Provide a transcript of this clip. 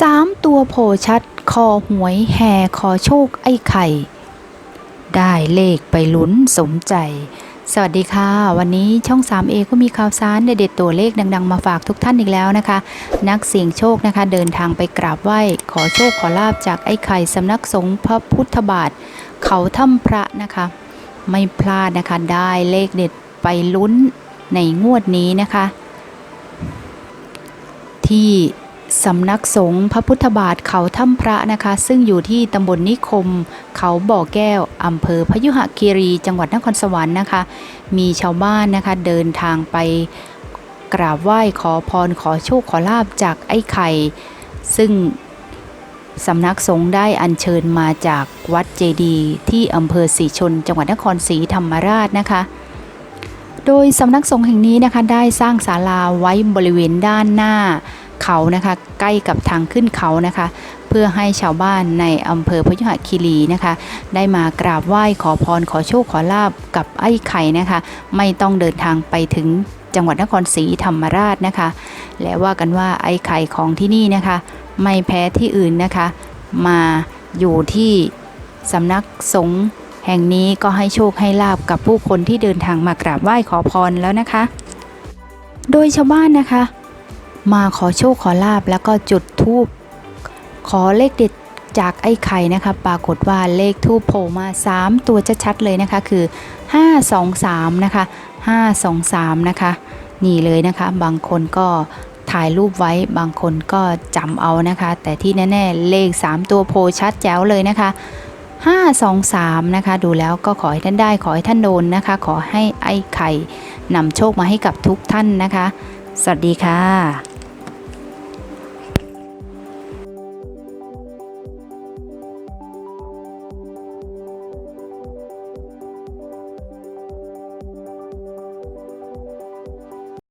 สามตัวโผชัด คอหวยแห่ขอโชคไอ้ไข่ ได้เลขไปลุ้นสมใจ สวัสดีค่ะ วันนี้ช่อง 3A ก็มีข่าวสารเด็ดๆตัวเลขดัง ๆ มาฝากทุกท่านอีกแล้วนะคะ นักเสี่ยงโชคนะคะ เดินทางไปกราบไหว้ ขอโชคขอลาบจากไอ้ไข่สำนักสงฆ์พระพุทธบาท เขาถ้ำพระนะคะ ไม่พลาดนะคะได้เลขเด็ดไปลุ้นในงวดนี้นะคะ ที่ สำนักสงฆ์พระพุทธบาทเขาถ้ำพระนะคะ ซึ่งอยู่ที่ตำบลนิคม เขาบ่อแก้วอำเภอพยุหคีรี จังหวัดนครสวรรค์นะคะ มีชาวบ้านนะคะเดินทางไปกราบไหว้ขอพรขอโชคขอลาบจากไอ้ไข่ ซึ่งสำนักสงฆ์ได้อัญเชิญมาจากวัดเจดีที่อำเภอศรีชน จังหวัดนครศรีธรรมราชนะคะ โดยสำนักสงฆ์แห่งนี้นะคะได้สร้างศาลาไว้บริเวณด้านหน้า เขานะคะ ใกล้กับทางขึ้นเขานะคะ เพื่อให้ชาวบ้านในอำเภอพยุหคีรีนะคะ ได้มากราบไหว้ขอพรขอโชคขอลาบกับไอ้ไข่นะคะ ไม่ต้องเดินทางไปถึงจังหวัดนครศรีธรรมราชนะคะ และว่ากันว่าไอ้ไข่ของที่นี่นะคะ ไม่แพ้ที่อื่นนะคะ มาอยู่ที่สำนักสงฆ์แห่งนี้ก็ให้โชคให้ลาบกับผู้คนที่เดินทางมากราบไหว้ขอพรแล้วนะคะ โดยชาวบ้านนะคะ มาขอโชคขอลาบแล้วก็จุดธูปขอเลขเด็ดจากไอ้ไข่นะคะ ปรากฏว่าเลขทูปโผล่มา 3 ตัวชัดๆเลยนะคะคือ 523 นะคะ 523 นะคะ นี่เลยนะคะ บางคนก็ถ่ายรูปไว้บางคนก็จำเอานะคะ แต่ที่แน่ๆเลข 3 ตัวโผล่ชัดแจ๋วเลยนะคะ 523 นะคะ ดูแล้วก็ขอให้ท่านได้ขอให้ท่านโดนนะคะ ขอให้ไอ้ไข่นำโชคมาให้กับทุกท่านนะคะ สวัสดีค่ะ